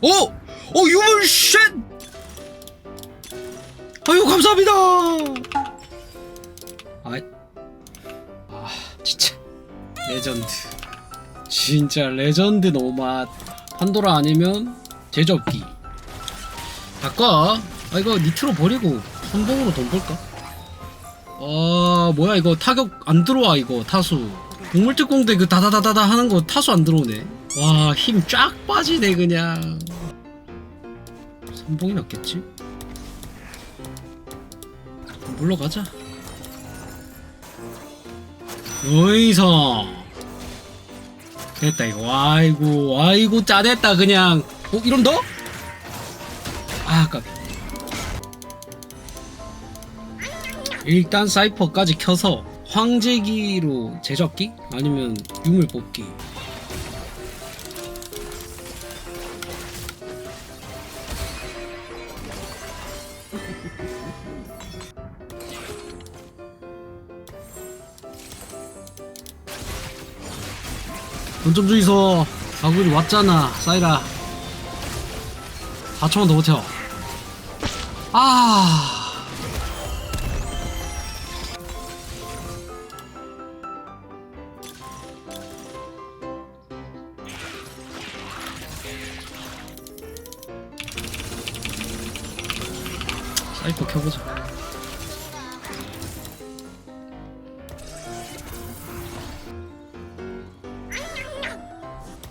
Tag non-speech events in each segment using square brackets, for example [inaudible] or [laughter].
오! 오 유물 쉣! 아유 감사합니다. 아, 아 진짜 레전드. 진짜 레전드 노맛. 판도라 아니면 제접기. 바꿔. 아 이거 니트로 버리고 선봉으로 돈 벌까? 아 뭐야 이거 타격 안 들어와 이거 타수. 동물특공대 그 다다다다다 하는 거 타수 안 들어오네. 와 힘 쫙 빠지네 그냥. 선봉이 낫겠지? 물러가자. 어이성. 됐다 이거. 아이고 아이고 짜됐다 그냥. 어 이럼 더? 아 아깝. 일단 사이퍼까지 켜서 황제기로 제접기 아니면 유물 뽑기. 돈좀 주이소. 아구리 왔잖아, 사이라. 4천원 더 못해요. 아. 사이퍼 켜보자.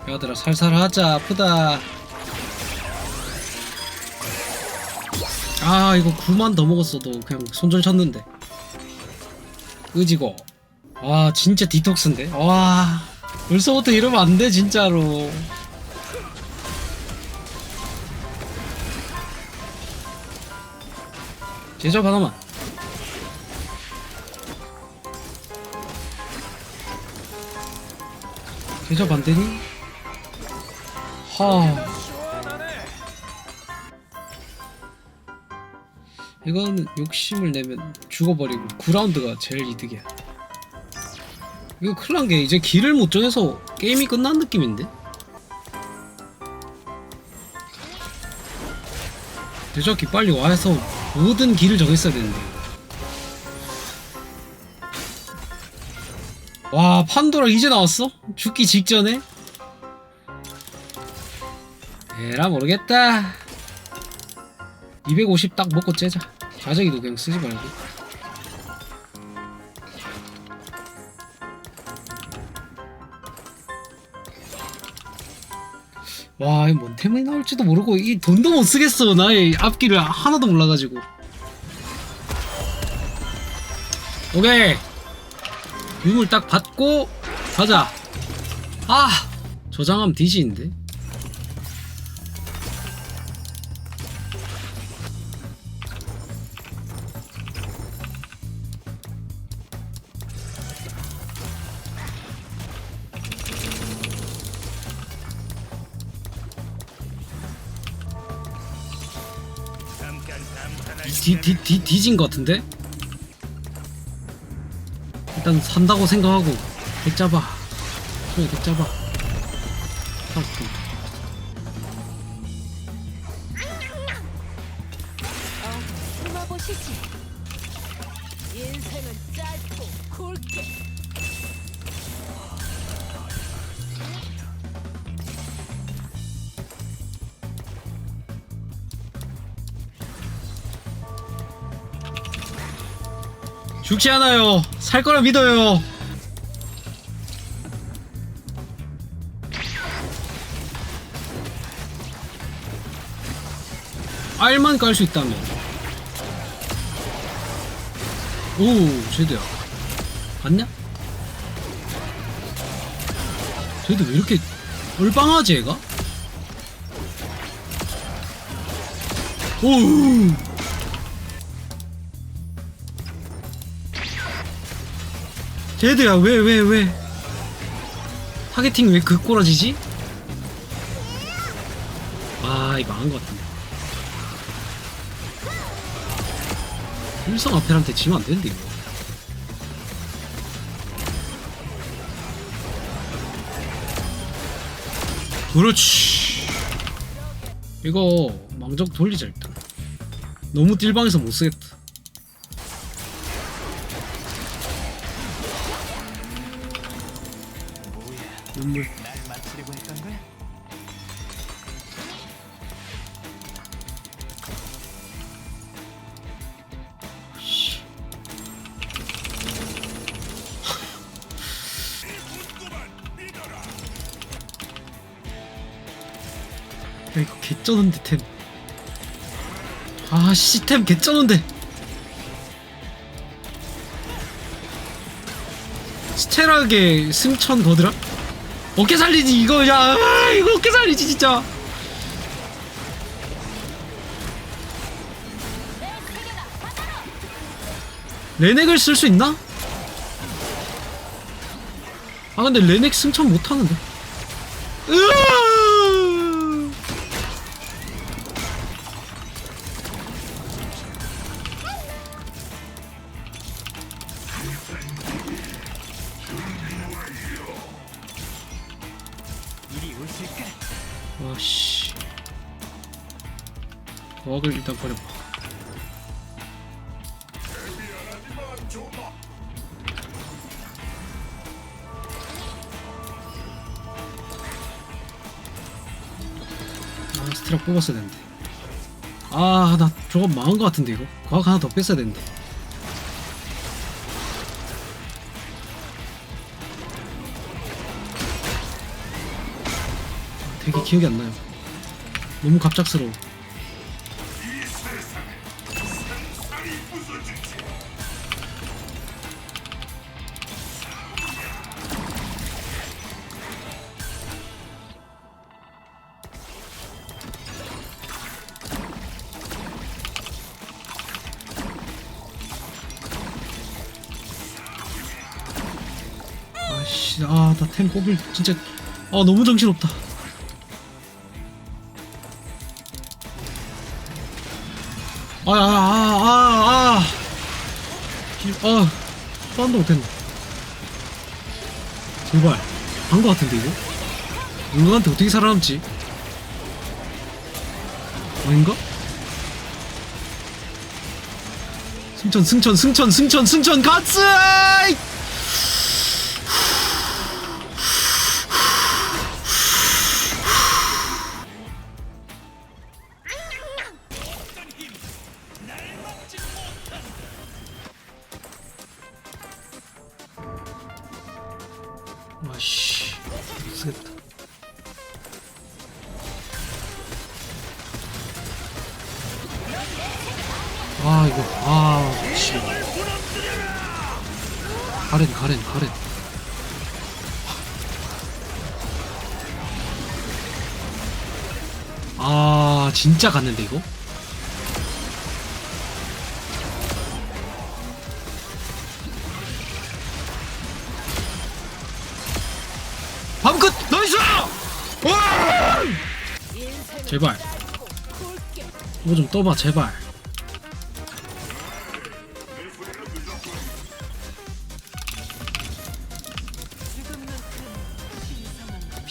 야들아 살살 하자. 아프다. 아 이거 9만 더 먹었어도 그냥 손절 쳤는데. 끄지고. 와 진짜 디톡스인데? 와 벌써부터 이러면 안 돼 진짜로. 제작 하나만. 제작 안 되니? 하. 이거는 욕심을 내면 죽어버리고 9라운드가 제일 이득이야. 이거 큰일 난 게 이제 길을 못 정해서 게임이 끝난 느낌인데? 대저기 빨리 와서 모든 길을 정했어야 되는데. 와 판도라 이제 나왔어? 죽기 직전에? 에라 모르겠다 250 딱 먹고 째자 자재기도 그냥 쓰지 말고 와, 이뭔 템이 나올지도 모르고 이 돈도 못 쓰겠어. 나의 앞길을 하나도 몰라가지고. 오케이. 유물 딱 받고 가자. 아, 저장하면 디지인데. 디, 디, 디, 뒤진 것 같은데? 일단 산다고 생각하고 덱 잡아. 소야 덱 잡아. 아, 어, 죽지 않아요. 살 거라 믿어요. 알만 깔 수 있다면. 오 제드야. 봤냐? 제드 왜 이렇게 얼빵하지 얘가? 오우 제드야 왜 왜 왜, 타겟팅 왜 그 꼬라지지? 아 이거 망한 것 같은데. 일성 앞에한테 지면 안 되는데 이거. 그렇지. 이거 망적 돌리자 일단. 너무 딜방에서 못쓰겠다 눈물 날 맞추려고 했던 거야? 씨. 야 이거 개쩌는데 템. 아 시템 개쩌는데. 스테락의 승천 거드라? 어깨 살리지 이거 야 아, 이거 어깨 살리지 진짜. 레넥을 쓸 수 있나? 아 근데 레넥 승천 못하는데 으아! 와씨. 거학을 일단 버려봐. 아 스트락 뽑았어야 되는데. 아 나 저거 망한 거 같은데 이거? 과학 하나 더 뺐어야 되는데 기억이 안 나요. 너무 갑작스러워. 아씨 아 나 템 뽑을 진짜 아 너무 정신없다 아, 아 아 아 아아 아, 또한도 못했네. 제발. 한거 같은데 이거? 인간한테 어떻게 살아남지? 아닌가? 승천 승천 승천 승천 승천 가츠 아 이거 아 미치겠네 가렌 가렌 가렌. 아 진짜 갔는데 이거? 밤 끝! 나이스 와! 인생을 제발. 이거 좀 떠봐 제발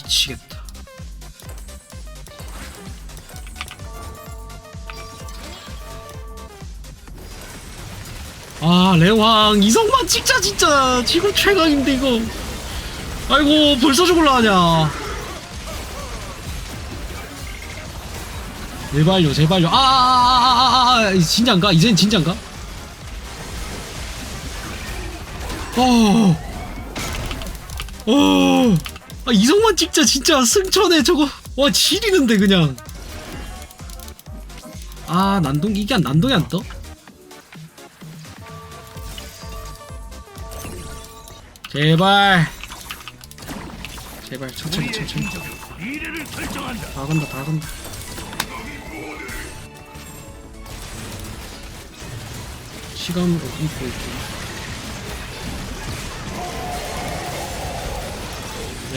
미치겠다. 아 레왕 이성만 찍자 진짜. 지금 최강인데 이거. 아이고 벌써 죽을라 하냐. 제발요 제발요. 아아아아아 진짠가? 이젠 진짠가? 어. 어. 아 이성만 찍자 진짜. 승천에 저거. 와 지리는데 그냥. 아 난동 이게 안 난동이 안 떠? 제발. 제발 천천히 천천히. 다. 간다 다 간다. 시간 어디 보일게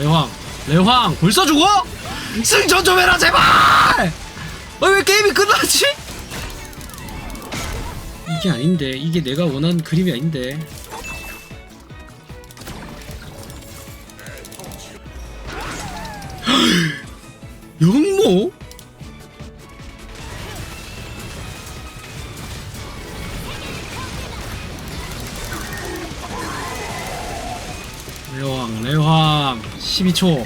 레황 레황 벌써 죽어? 승전 좀 해라 제발 아, 왜 게임이 끝나지? 이게 아닌데 이게 내가 원하는 그림이 아닌데 레왕 레왕. 12초.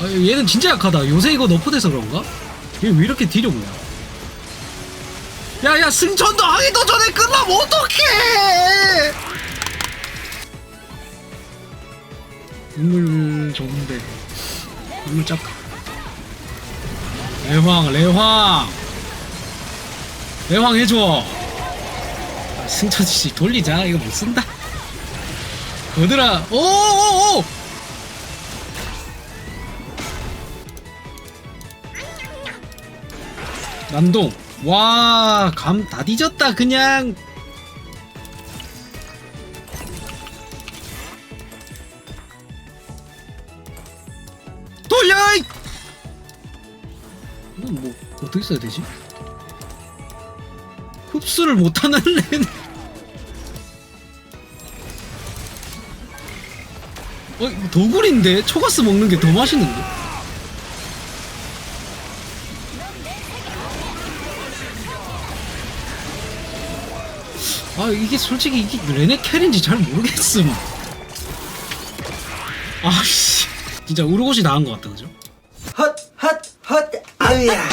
아, 얘는 진짜 약하다. 요새 이거 너프돼서 그런가? 얘 왜 이렇게 딜이 없냐? 야야 승천도 하기도 전에 끝나면 어떡해! 인물 좋은데. 인물 짝 레황 레황 레황 해줘. 아, 승천씨 돌리자. 이거 못 쓴다 얘들아 오오오! 난동. 와 감 다 뒤졌다 그냥. 돌려! 이! 이건 뭐 어떻게 써야 되지? 흡수를 못하는 [laughs] 렌 어, 이거 도굴인데? 초가스 먹는 게 더 맛있는데? 아, 이게 솔직히 이게 레네 캐린지 잘 모르겠음. 아씨. 진짜 우르고시 나은 것 같다, 그죠? 헛, 헛, 헛, 아우야.